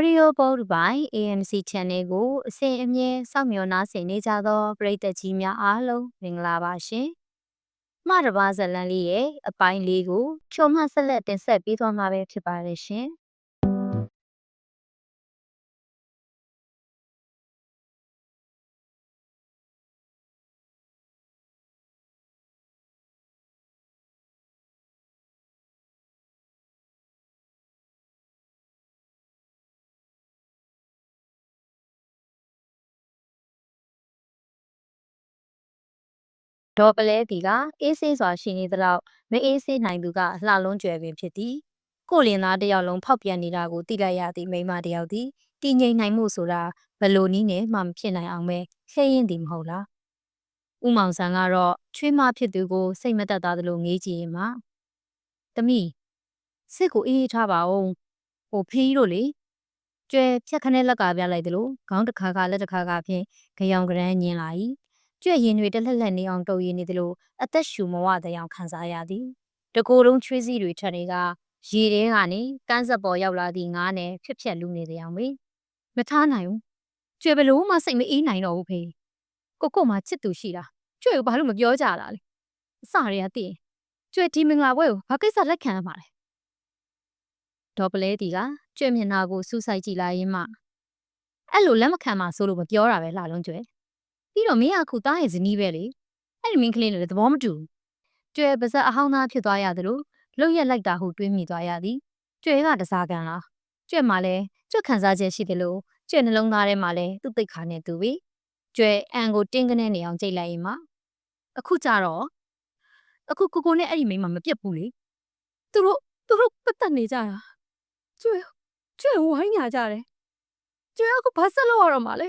Audio Board by AMC Channel ကိုအစဉ်အမြဲစောင့်မျှော်နားဆင်နေကြသောပရိသတ်ကြီးများအားလုံးမင်္ဂလာပါရှင်။မှားတစ်ပါးဇလန်လေးရဲ့အပိုင်းလေးကိုချုံမှဆက်လက်တင်ဆက်ပေးသွားမှာပဲဖြစ်ပါတယ်ရှင်။။ ဒေါ်ပလဲတီကအေးဆေးစွာရှိနေသလောက်မအေးဆေးနိုင်သူကလှလုံးကျွယ်ပင်ဖြစ်သည်။ကိုလင်သားတယောက်လုံးဖောက်ပြန်နေတာကိုသိလိုက်ရသည့်မိန်းမတယောက်သည်တည်ငြိမ်နိုင်မှုဆိုတာဘယ်လိုနည်းနဲ့မှမဖြစ်နိုင်အောင်ပဲခဲရင်သည်မဟုတ်လား။ဦးမောင်ဆန်းကတော့ချွေးမဖြစ်သူကိုစိတ်မသက်သာသလိုငေးကြည့်ရင်မှတမိစစ်ကိုအေးအေးထားပါဦး။ဟိုဖေးတို့လေကျွဲဖြက်ခနဲ့လက်ကပြလိုက်သလိုခေါင်းတစ်ခါခါလက်တစ်ခါခါဖြင့်ကြောင်ကရန်းညင်းလာ၏ ကြွက်ရင်တွေတလက်လက်နေအောင်တုပ်ရည်နေသလိုအသက်ရှူမဝတဲ့အောင်ခံစားရသည်တကိုယ်လုံးချွေးစည်းတွေထက်တွေကရေထဲကနေကန်းဆက်ပေါ်ရောက်လာသည့်ငားနဲ့ဖြစ်ဖြစ်လူနေတဲ့အောင်ပဲမထားနိုင်ဘူးကြွယ်ဘလို့မှစိတ်မအေးနိုင်တော့ဘူးဖေကိုကိုမှချစ်သူရှိတာကြွယ်ကိုဘာလို့မပြောကြတာလဲအစတွေကတည်ကြွယ်ဒီမင်္ဂလာပွဲကိုဘာကိစ္စလက်ခံရမှာလဲဒေါ်ပလဲတီကကြွယ်မျက်နှာကိုစူးစိုက်ကြည့်လိုက်ရင်မှအဲ့လိုလက်မခံမှဆိုလို့မပြောတာပဲလှလုံးကြွယ် ပြီးတော့မင်းကအခုတားရဲ့ဇနီးပဲလေအဲ့ဒီမင်းကလေးနဲ့လည်းသဘောမတူဘူးကျွဲပါဇက်အဟောင်းသားဖြစ်သွားရသလိုလှုပ်ရက်လိုက်တာဟုတွေးမိသွားရသည်ကျွဲကတစားကန်လားကျွဲမှလည်းကျွတ်ခံစားချက်ရှိတယ်လို့ကျွဲနှလုံးသားထဲမှာလည်းသူ့သိက္ခာနဲ့သူပဲကျွဲအန်ကိုတင်းကနေနေအောင်ကြိတ်လိုက်ရင်မှအခုကြတော့အခုကိုကိုနဲ့အဲ့ဒီမိန်းမမပြတ်ဘူးလေသူတို့သူတို့ပတ်သက်နေကြတာကျွဲကျွဲဝိုင်းညာကြတယ်ကျွဲအခုဘာဆက်လို့ရတော့မှာလဲ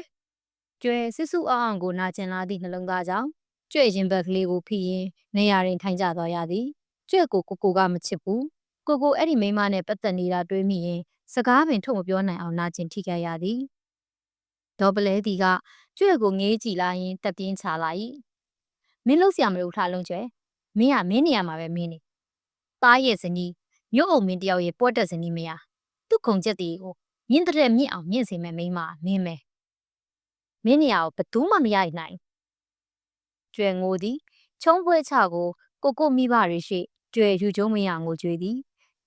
ကျွဲစစ်စုအောင်အောင်ကိုနာကျင်လာသည့်နှလုံးသားကြောင့်ကျွဲရင်ဘက်ကလေးကိုဖိရင်နေရာရင်ထိုင်ကြသွားရသည်ကျွဲကိုကိုကိုကမချစ်ဘူးကိုကိုအဲ့ဒီမိန်းမနဲ့ပတ်သက်နေတာတွေးမိရင်စကားပင်ထုတ်မပြောနိုင်အောင်နာကျင်ထိခိုက်ရသည်ဒေါ်ပလဲတီကကျွဲကိုငေးကြည့်လိုက်ရင်တက်ပြင်းချလိုက်မင်းလို့ဆရာမလို့ထားလုံးကျွဲမင်းကမင်းနေရာမှာပဲမင်းနေသားရဲ့ဇနီးမြို့အုံမင်းတယောက်ရဲ့ပွက်တက်ဇနီးမယားသူ့ခုံချက်တီကိုမြင့်တဲ့မြင့်အောင်မြင့်စေမဲ့မိန်းမမင်းပဲ မင်းနေရာကိုဘသူမှမရိုက်နိုင်ကျွဲငိုသည်ချုံးပွဲချကိုကိုကိုမိဘတွေရှိကျွဲယူကျုံးမရငိုကြွေးသည်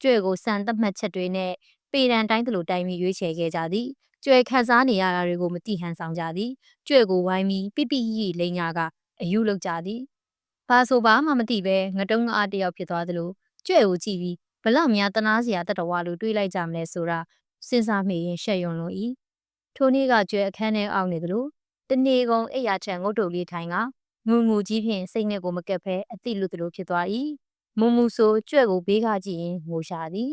ကျွဲကိုစံသတ်မှတ်ချက်တွေနဲ့ပေရန်တိုင်းသလိုတိုင်းပြီးရွေးချယ်ခဲ့ကြသည်ကျွဲခန်းစားနေရတာတွေကိုမတိဟန်ဆောင်ကြသည်ကျွဲကိုဝိုင်းပြီးပိပိရီလိန်ညာကအယူလောက်ကြသည်ဘာဆိုဘာမှမသိပဲငတုံးအားတယောက်ဖြစ်သွားသလိုကျွဲကိုကြည့်ပြီးဘလောက်များတနာစရာတတဝါလိုတွေးလိုက်ကြမလဲဆိုတာစဉ်းစားမိရင်ရှက်ယွန်လို့ဤ ထိုနေ့ကကျွဲအခန်းထဲအောက်နေသလိုတနေကုန်အိယာထံငုတ်တုတ်လေးထိုင်ကငူငူကြီးဖြင့်စိတ်နဲ့ကိုမကက်ဖဲအတိလူတလူဖြစ်သွား၏မူမူဆိုကြွက်ကိုဘေးကကြည့်ရင်ငိုရှာသည်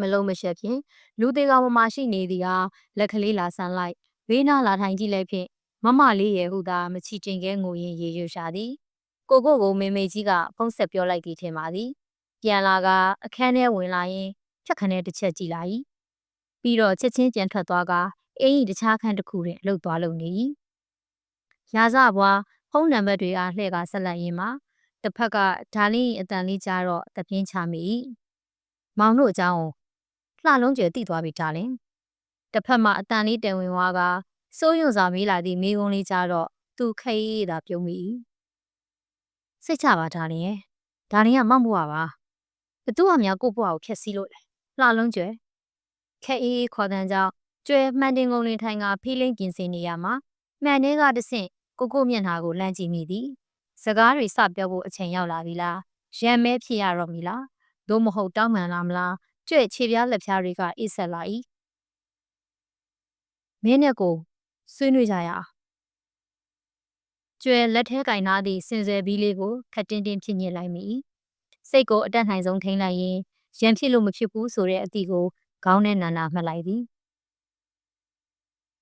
မလုံးမရှက်ဖြင့်လူသေးကောင်မမရှိနေသည်ဟာလက်ကလေးလာဆန်းလိုက်ဘေးနာလာထိုင်ကြည့်လိုက်ဖြင့်မမလေးရဲ့ဟုသာမချီတင်ခဲငိုရင်ရေရွရှာသည်ကိုကိုကိုမေမေကြီးကဖုံးဆက်ပြောလိုက်သည်ထင်ပါသည်ပြန်လာကအခန်းထဲဝင်လာရင်ဖြတ်ခနဲတစ်ချက်ကြည့်လိုက်ပြီးတော့ချက်ချင်းပြန်ထွက်သွားက အင်းကြီးတခြားခန်းတစ်ခုတွင်လှုပ်သွားလုံနေ၏ရာဇဘွားဖုန်းနံပါတ်တွေအားလှည့်ကဆက်လက်ရင်းမှာတစ်ဖက်ကဒါလင်းအတန်လေးကြားတော့တပြင်းချမိ၏မောင်တို့အကြောင်းလှလုံးကျဲတိသွားပြီဒါလင်းတစ်ဖက်မှာအတန်လေးတန်ဝင်သွားကစိုးရွံ့စွာမေးလာသည့်မိကုံးလေးကြားတော့သူခိတ်သာပြုံးမိ၏စိတ်ချပါဒါလင်းရဲ့ဒါလင်းကမောက်မွားပါဘသူ့အများကို့ဘွားကိုဖျက်ဆီးလို့လေလှလုံးကျဲခက်အေးခေါ်တန်းကြောင့် ကျွဲမှန်တင်ကုန်လင်ထိုင်ကဖီးလိန်ပြင်ဆင်နေရမှာမှန်ထဲကတဆင့်ကိုကိုမျက်နှာကိုလှမ်းကြည့်မိသည်စကားတွေစပြောဖို့အချိန်ရောက်လာပြီလားရံမဲဖြစ်ရတော့မီလားသို့မဟုတ်တောင်းပန်လာမလားကြွဲ့ခြေပြားလက်ပြားတွေကအိဆက်လာ၏မင်းနဲ့ကိုဆွေးနွေးကြရအောင်ကျွဲလက်ထဲကင်ထားသည့်စင်စယ်ဘီးလေးကိုခတ်တင်းတင်းဖြစ်ညစ်လိုက်မိစိတ်ကိုအတက်နိုင်ဆုံးထိန်းလိုက်ရင်ရံဖြစ်လို့မဖြစ်ဘူးဆိုတဲ့အသည့်ကိုခေါင်းနဲ့နာနာမှတ်လိုက်သည်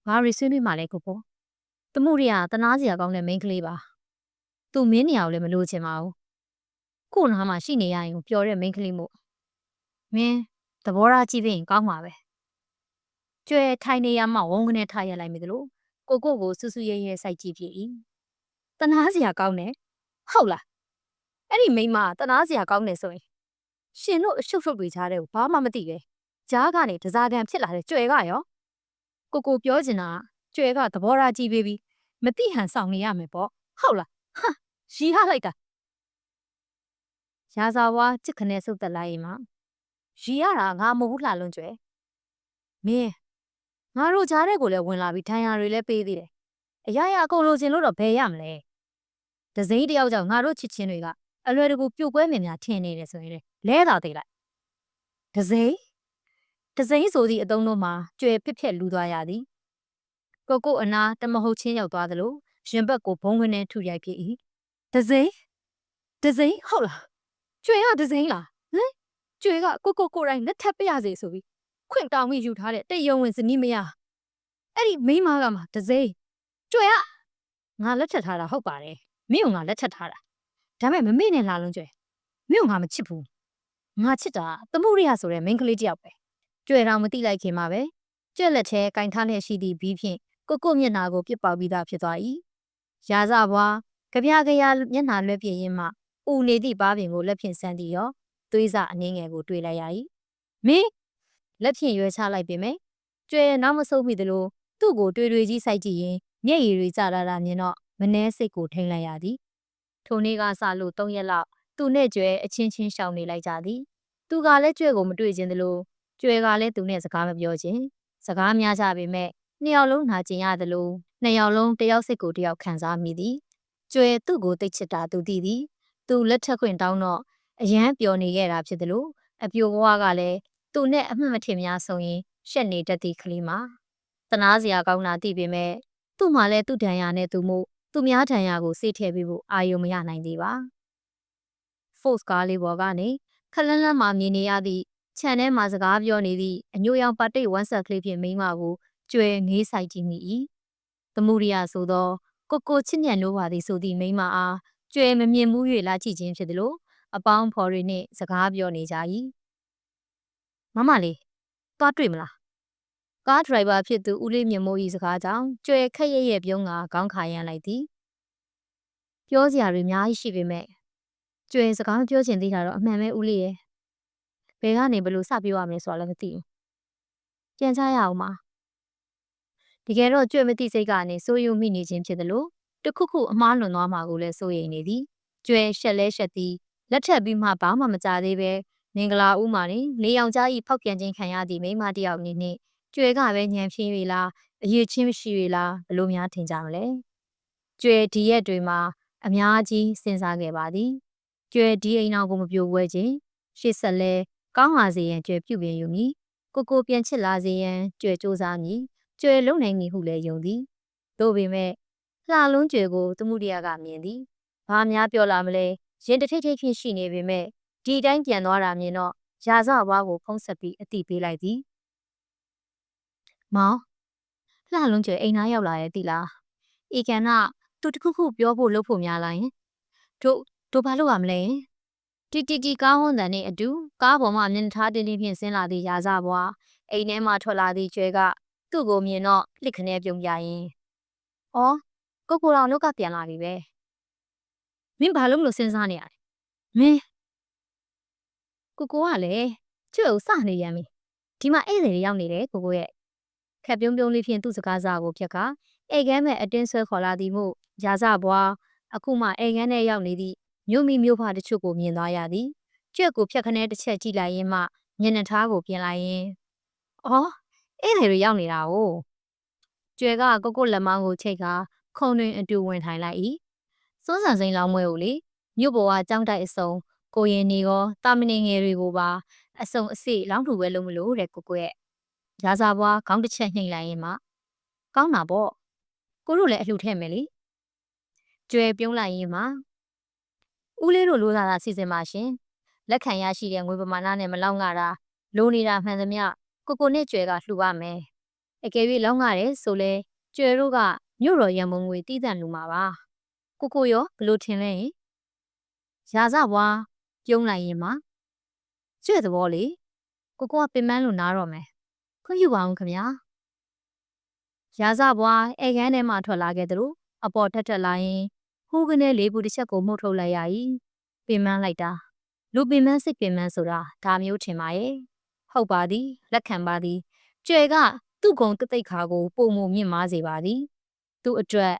ဘာရီဆွေးနွေးမှလဲကိုပေါ်တမှုရိယတနာစရာကောင်းတဲ့မိန်းကလေးပါသူမင်းနေရာကိုလည်းမလိုချင်ပါဘူးကို့နားမှာရှိနေရရင်ပျော်တဲ့မိန်းကလေးမို့မင်းသဘောထားကြည့်ပြီးရင်ကောင်းမှာပဲကျွဲထိုင်နေရမှဝုန်းကနေထားရလိုက်မိသလိုကိုကိုကိုဆူဆူရဲရဲစိုက်ကြည့်ပြ၏တနာစရာကောင်းတယ်ဟုတ်လားအဲ့ဒီမိန်းမတနာစရာကောင်းတယ်ဆိုရင်ရှင်တို့အရှုပ်ရှုပ်တွေချားတဲ့ကိုဘာမှမသိပဲကြားကနေတစားတန်ဖြစ်လာတဲ့ကြွယ်ကရော ကိုကိုပြောချင်တာကကျွဲကသဘောထားကြီးပေးပြီးမတိဟန်ဆောင်နေရမယ်ပေါ့ဟုတ်လားဟာရီဟလိုက်တာရာဇာဝါချစ်ခနဲ့ဆုတ်တက်လိုက်ရင်မှရီရတာငါမဟုတ်ဘူးလှလွန်ကျွဲမင်းငါတို့ကြားတဲ့ကိုလည်းဝင်လာပြီးထိုင်ရာတွေလည်းပေးသေးတယ်အရာရာအကုန်လိုချင်လို့တော့ဘယ်ရမလဲဒဇိန်တယောက်ကြောင့်ငါတို့ချစ်ချင်းတွေကအလွယ်တကူပြိုကွဲမြင်များထင်နေတယ်ဆိုရင်လေလဲတာသိလိုက်ဒဇိန် ဒဇိန်ဆိုသည့်အတုံးတို့မှာကျွဲဖြစ်ဖြစ်လူသွားရသည်ကိုကိုအနာတမဟုတ်ချင်းရောက်သွားသလိုရင်ဘက်ကိုဘုံဝင်နဲ့ထုရိုက်ဖြစ်၏ဒဇိန်ဒဇိန်ဟုတ်လားကျွဲရဒဇိန်လားဟမ်ကျွဲကကိုကိုကိုယ်တိုင်လက်ထပ်ပြရစေဆိုပြီးခွင့်တောင်းပြီးယူထားတဲ့တိတ်ယုံဝင်စနီးမရအဲ့ဒီမိန်းမကမှဒဇိန်ကျွဲကငါလက်ထပ်ထားတာဟုတ်ပါတယ်မင်းကငါလက်ထပ်ထားတာဒါပေမဲ့မမေ့နဲ့လာလုံးကျွဲမင်းကငါမချစ်ဘူးငါချစ်တာသမှုရိယဆိုတဲ့မိန်းကလေးတစ်ယောက်ပဲ ကျွဲတော်မတိလိုက်ခင်မှာပဲကျွဲလက်ထဲကင်ထားလျက်ရှိသည့်ဘီးဖြင့်ကိုကိုမျက်နာကိုပြစ်ပေါက်ပြီးသားဖြစ်သွား၏ရာဇဘွားကြပြကြရမျက်နာလွှဲပြင်းရင်းမှဥနေသည့်ပါးပင်ကိုလက်ဖြင့်ဆန်းသည်ရောသွေးစအနှင်းငယ်ကိုတွေ့လိုက်ရ၏မင်းလက်ဖြင့်ရွယ်ချလိုက်ပေမဲ့ကျွဲနောက်မဆုပ်မိသလိုသူ့ကိုတွေ့တွေ့ကြီးစိုက်ကြည့်ရင်မျက်ရည်တွေကျလာတာမြင်တော့မနှဲစိတ်ကိုထိန်လိုက်ရသည်ထိုနေ့ကစလို့၃ရက်လောက်သူနဲ့ကျွဲအချင်းချင်းရှောင်နေလိုက်ကြသည်သူကလည်းကျွဲကိုမတွေ့ခြင်းသလို ကျွဲကလည်းသူနဲ့စကားမပြောခြင်းစကားများကြပေမဲ့နှစ်ယောက်လုံးနာကျင်ရသလိုနှစ်ယောက်လုံးတယောက်စိတ်ကိုတယောက်ခံစားမိသည်ကျွဲသူ့ကိုတိတ်ချစ်တာသူသိသည်သူလက်ထက်ခွင့်တောင်းတော့အရန်ပျော်နေခဲ့တာဖြစ်သလိုအပြိုဘဝကလည်းသူနဲ့အမှတ်မထင်များဆုံးရင်ရှက်နေတတ်သည့်ကလေးမှာတနာစရာကောင်းတာသိပေမဲ့သူ့မှာလည်းသူ့ဒဏ်ရာနဲ့သူမို့သူများဒဏ်ရာကိုစေးထည့်ပေးဖို့အာရုံမရနိုင်သေးပါ force ကားလေးပေါ်ကနေခလန်းလန်းမှမြင်နေရသည့် ခြံထဲမှာစကားပြောနေသည့်အညိုရောင်ပတ်တိတ်ဝမ်းဆက်ကလေးဖြင့်မိန်းမကိုကျွဲငေးဆိုင်ကြည့်မိ၏သမုဒိယဆိုသောကိုကိုချစ်ညံ့လို့ပါသည်ဆိုသည့်မိန်းမအားကျွဲမမြင်မှု၍လာကြည့်ခြင်းဖြစ်သလိုအပေါင်းဖော်တွေနှင့်စကားပြောနေကြ၏မမလေးသွားတွေ့မလားကားဒရိုင်ဘာဖြစ်သူဦးလေးမြင့်မိုး၏စကားကြောင့်ကျွဲခက်ရက်ရက်ပြုံးကခေါင်းခါရမ်းလိုက်သည်ပြောစရာတွေအများကြီးရှိပေမဲ့ကျွဲစကားမပြောချင်သေးတာတော့အမှန်ပဲဦးလေးရဲ့ ဘယ်ကနေဘလို့စပြောရမလဲဆိုတာလည်းမသိဘူးပြန်ချရအောင်ပါတကယ်တော့ကြွမသိစိတ်ကနေစိုးရုံမိနေခြင်းဖြစ်တယ်လို့တခုခုအမားလွန်သွားမှာကိုလည်းစိုးရိမ်နေသည်ကျွဲရှက်လဲရှက်သည်လက်ထပ်ပြီးမှဘာမှမကြသေးပဲမင်္ဂလာဦးမှာနေလေးယောက်ကြားဤဖောက်ပြန်ခြင်းခံရသည့်မိမတယောက်အနေနဲ့ကျွဲကပဲညံဖြင်း၍လားအရေးချင်းမရှိ၍လားဘလို့များထင်ကြမလဲကျွဲဒီရက်တွေမှာအများကြီးစဉ်းစားခဲ့ပါသည်ကျွဲဒီအိမ်တော်ကိုမပြိုပွဲခြင်းရှေ့ဆက်လဲ ကောင်းလာစေရန်ကျွဲပြုပြင်ယူမည်ကိုကိုပြန်ချစ်လာစေရန်ကျွဲစူးစမ်းမည်ကျွဲလုံနိုင်မည်ဟုလည်းယုံသည်သို့ပေမဲ့လှလုံးကျွဲကိုသမှုတရားကမြင်သည်ဘာများပြောလာမလဲရင်တထိတ်ထိတ်ဖြစ်ရှိနေပေမဲ့ဒီတိုင်းပြန်သွားတာမြင်တော့ရာဇဝါးကိုဖုံးဆက်ပြီးအတိပေးလိုက်သည်မောင်လှလုံးကျွဲအိမ်သားရောက်လာရဲ့တိလားဤကန်ကသူတခုခုပြောဖို့လုပ်ဖို့များလာရင်တို့တို့ဘာလုပ်ရမလဲ တီတီတီကားဟွန်းတန်နဲ့အတူကားပေါ်မှာမျက်နှာထားတင်းတင်းဖြင့်ဆင်းလာသည့်ရာဇဘွားအိမ်ထဲမှထွက်လာသည့်ကျွဲကသူ့ကိုမြင်တော့လှစ်ခနဲပြုံပြရင်။အော်ကိုကိုတော်တို့ကပြန်လာပြီပဲ။မင်းဘာလို့မလို့စဉ်းစားနေရလဲ။မင်းကိုကိုကလည်းကျွဲကိုစနေရမ်းပြီ။ဒီမှာဧည့်သည်တွေရောက်နေတယ်ကိုကိုရဲ့ခက်ပြုံးပြုံးလေးဖြင့်သူ့စကားစာကိုဖြက်ကဧကန်းမဲ့အတင်းဆွဲခေါ်လာသည်မို့ရာဇဘွားအခုမှဧကန်းထဲရောက်နေသည့် မြို့မိမြို့ဖတချို့ကိုမြင်သွားရသည်ကျွက်ကိုဖြက်ခနဲတစ်ချက်ကြည့်လိုက်ရင်မှမျက်နှာထားကိုပြင်လိုက်ရင်အော်ဧည့်သည်တွေရောက်နေတာ哦ကျွဲကကိုကိုလက်မောင်းကိုချိတ်ခါခုံတွင်အတူဝင်ထိုင်လိုက်၏စွန်းဆန်စိန်လောင်းမွဲကိုလေမြို့ပေါ်ကကြောင်းတိုက်အစုံကိုရင်နေရောတာမဏေငယ်တွေကိုပါအစုံအစိလောင်းထူပဲလုံးမလို့တဲ့ကိုကိုရဲ့ရာဇာဘွားခေါင်းတစ်ချက်နှိမ့်လိုက်ရင်မှကောင်းတာပေါ့ကိုတို့လည်းအလှထည့်မယ်လေကျွဲပြုံးလိုက်ရင်မှ ဦးလေးတို့လိုလာတာစီစဉ်ပါရှင်လက်ခံရရှိတဲ့ငွေပမာဏနဲ့မလောက်ငါတာလိုနေတာမှန်သမျှကိုကိုနဲ့ကျွဲကလှူပါမယ်အကယ်၍လောက်ငါတယ်ဆိုလဲကျွဲတို့ကမြို့တော်ရံမုံငွေတည်တံ့လူမှာပါကိုကိုရောဘလို့ထင်လဲရာဇဘွားပြုံးလိုက်ရင်မှကျွဲသဘောလေကိုကိုကပင်မန်းလို့နားတော့မယ်ခွင့်ယူပါအောင်ခင်ဗျာရာဇဘွားအဲကန်းထဲမှထွက်လာခဲ့သလိုအပေါ်ထက်ထက်လာရင် ဟိုးကနေလေးဘူးတစ်ချက်ကိုမှုတ်ထုတ်လိုက်ရ၏ပင်မန်းလိုက်တာလူပင်မန်းစိတ်ပင်မန်းဆိုတာဒါမျိုးထင်ပါရဲ့ဟုတ်ပါသည်လက်ခံပါသည်ကျွဲကသူ့ဂုံတသိက်ခါကိုပုံမမြင့်မားစေပါသည်သူ့အတွက်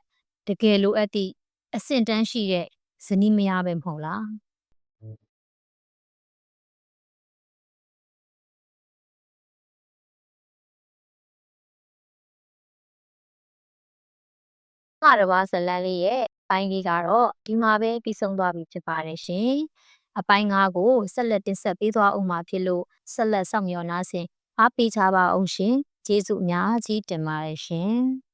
တကယ်လိုအပ်သည့်အဆင့်တန်းရှိတဲ့ဇနီးမယားပဲမဟုတ်လားကတဘာဇလန်လေးရဲ့အ ပိုင်းလေးကတော့ဒီမှာပဲပြီးဆုံးသွားပြီဖြစ်ပါတယ်ရှင်။အပိုင်း၅ကိုဆက်လက်တင်ဆက်ပေးသွားအောင်မှာဖြစ်လို့ဆက်လက်ဆောင်မျှော်နာဆင်အားပေးကြပါအောင်ရှင်။ကျေးဇူးအများကြီးတင်ပါတယ်ရှင်။